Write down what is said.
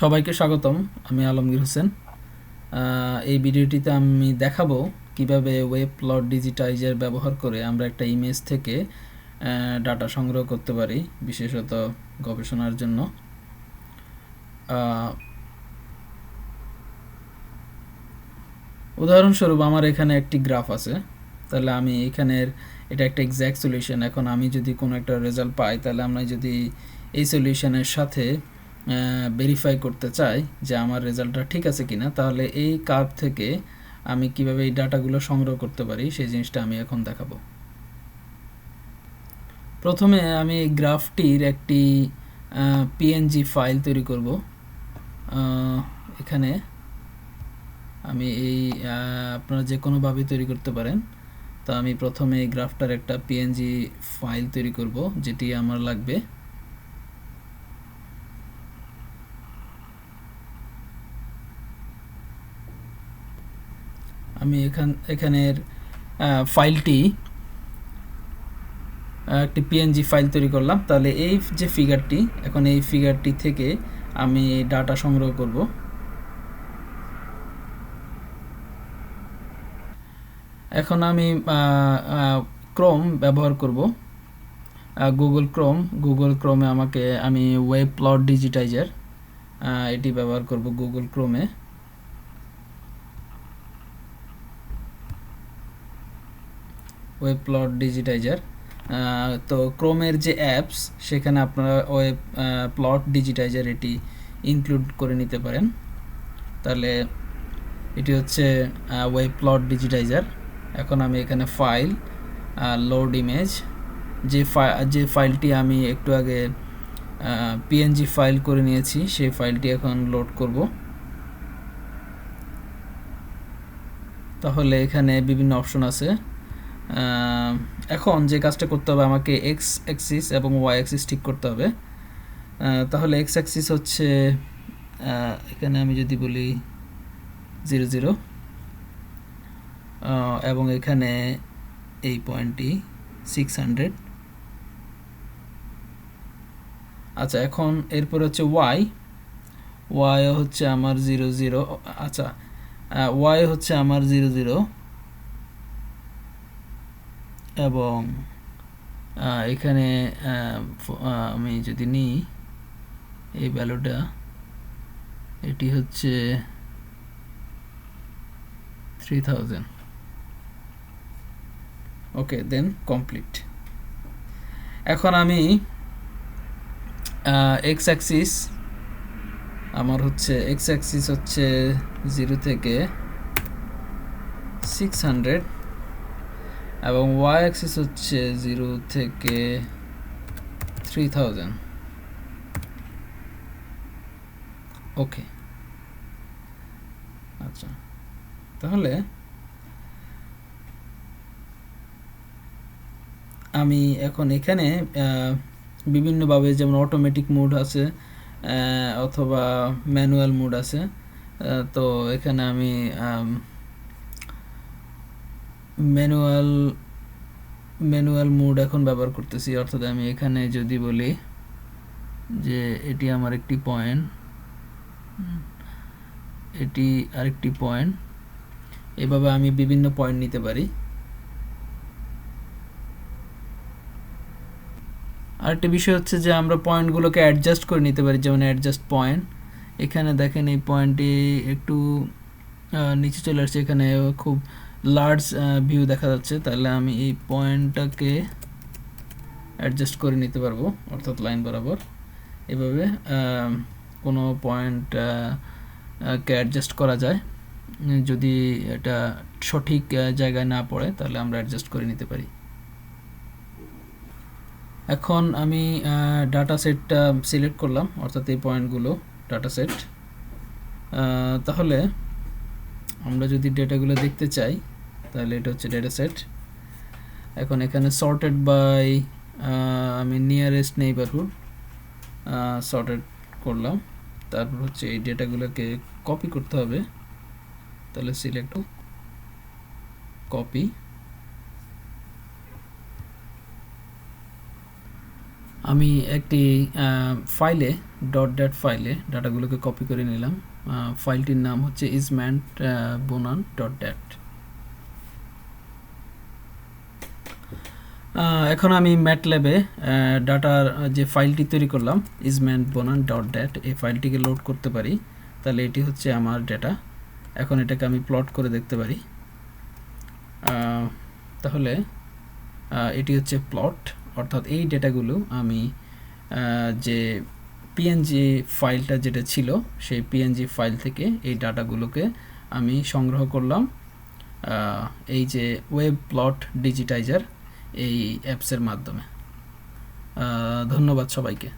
সবাইকে স্বাগতম, আমি আলমগীর হোসেন। এই ভিডিওটিতে আমি দেখাবো কীভাবে ওয়েব প্লট ডিজিটাইজার ব্যবহার করে আমরা একটা ইমেজ থেকে ডাটা সংগ্রহ করতে পারি, বিশেষত গবেষণার জন্য। উদাহরণস্বরূপ আমার এখানে একটি গ্রাফ আছে, তাহলে আমি এখানের, এটা একটা এক্স্যাক্ট সলিউশন এখন আমি যদি কোনো একটা রেজাল্ট পাই, তাহলে আমরা যদি এই সলিউশনের সাথে ভেরিফাই করতে চাই যে আমার রেজাল্টটা ঠিক আছে কিনা, তাহলে এই কার্ভ থেকে আমি কীভাবে এই ডাটাগুলো সংগ্রহ করতে পারি, সেই জিনিসটা আমি এখন দেখাবো। প্রথমে আমি এই গ্রাফটির একটি পিএনজি ফাইল তৈরি করব। এখানে আমি এই আপনারা যে কোনোভাবে তৈরি করতে পারেন, তো আমি প্রথমে এই গ্রাফটার একটা পিএনজি ফাইল তৈরি করব, যেটি আমার লাগবে। আমি এখান, এখানের ফাইলটি একটি পিএনজি ফাইল তৈরি করলাম। তাহলে এই যে ফিগারটি এখন এই ফিগারটি থেকে আমি ডাটা সংগ্রহ করব। এখন আমি ক্রোম ব্যবহার করব। গুগল ক্রোম গুগল ক্রোমে আমাকে, আমি ওয়েব প্লট ডিজিটাইজার এটি ব্যবহার করব গুগল ক্রোমে ওয়েব প্লট ডিজিটাইজার তো ক্রোমের যে অ্যাপস সেখানে আপনারা ওয়েব প্লট ডিজিটাইজার এটি ইনক্লুড করে নিতে পারেন। তাহলে এটি হচ্ছে ওয়েব প্লট ডিজিটাইজার এখন আমি এখানে ফাইল লোড ইমেজ যে যে ফাইলটি আমি একটু আগে পিএনজি ফাইল করে নিয়েছি, সেই ফাইলটি এখন লোড করব। তাহলে এখানে বিভিন্ন অপশন আছে। এখন যে কাজটা করতে হবে আমাকে এক্স অ্যাক্সিস এবং ওয়াই অ্যাক্সিস ঠিক করতে হবে। তাহলে এক্স অ্যাক্সিস হচ্ছে এখানে আমি যদি বলি জিরো জিরো এবং এখানে এই পয়েন্টটি সিক্স হান্ড্রেড আচ্ছা এখন এরপর হচ্ছে ওয়াই ওয়াই হচ্ছে আমার জিরো জিরো আচ্ছা ওয়াই হচ্ছে আমার জিরো জিরো এবং এখানে আমি যদি নিই, এই ভ্যালুটা এটি হচ্ছে three thousand okay then complete এখন আমি এক্স অ্যাক্সিস আমার হচ্ছে এক্স অ্যাক্সিস হচ্ছে জিরো থেকে সিক্স হান্ড্রেড এবং ওয়াই অ্যাক্সিস হচ্ছে জিরো থেকে থ্রি থাউজেন্ড ওকে আচ্ছা। তাহলে আমি এখন এখানে বিভিন্নভাবে যেমন অটোমেটিক মোড আছে অথবা ম্যানুয়াল মোড আছে তো এখানে আমি ম্যানুয়াল ম্যানুয়াল মোড এখন ব্যবহার করতেছি। অর্থাৎ আমি এখানে যদি বলি যে এটি আমার একটি পয়েন্ট এটি আরেকটি পয়েন্ট এভাবে আমি বিভিন্ন পয়েন্ট নিতে পারি। আরেকটা বিষয় হচ্ছে যে আমরা পয়েন্টগুলোকে অ্যাডজাস্ট করে নিতে পারি, যেমন অ্যাডজাস্ট পয়েন্ট এখানে দেখেন এই পয়েন্টটি একটু নিচে চলে আসছে, এখানে খুব লার্জ ভিউ দেখা যাচ্ছে, তাহলে আমি এই পয়েন্টটাকে অ্যাডজাস্ট করে নিতে পারব, অর্থাৎ লাইন বরাবর। এভাবে কোনো পয়েন্ট কে অ্যাডজাস্ট করা যায়। যদি এটা সঠিক জায়গায় না পড়ে, তাহলে আমরা অ্যাডজাস্ট করে নিতে পারি। এখন আমি ডাটা সেটটা সিলেক্ট করলাম, অর্থাৎ এই পয়েন্টগুলো ডাটা সেট তাহলে আমরা যদি ডেটাগুলো দেখতে চাই তাহলে এটা হচ্ছে ডেটা সেট এখন এখানে সর্টেড বাই আমি নিয়ারেস্ট নেইবারহুড সর্টেড করলাম। তারপর হচ্ছে এই ডেটাগুলোকে কপি করতে হবে। তাহলে সিলেক্ট কপি আমি একটি ফাইলে ডট ডট ফাইলে ডাটাগুলোকে কপি করে নিলাম। ফাইলটির নাম হচ্ছে ইজম্যান্ট বোনান ডট ড্যাট এখন আমি ম্যাটল্যাবে ডাটার যে ফাইলটি তৈরি করলাম ইজম্যান্ট বোনান ডট ড্যাট এই ফাইলটিকে লোড করতে পারি। তাহলে এটি হচ্ছে আমার ডেটা এখন এটাকে আমি প্লট করে দেখতে পারি। তাহলে এটি হচ্ছে প্লট অর্থাৎ এই ডেটাগুলো আমি যে পিএনজি ফাইলটা যেটা ছিল, সেই পিএনজি ফাইল থেকে এই ডাটাগুলোকে আমি সংগ্রহ করলাম। এই যে ওয়েব প্লট ডিজিটাইজার এই অ্যাপসের মাধ্যমে। ধন্যবাদ সবাইকে।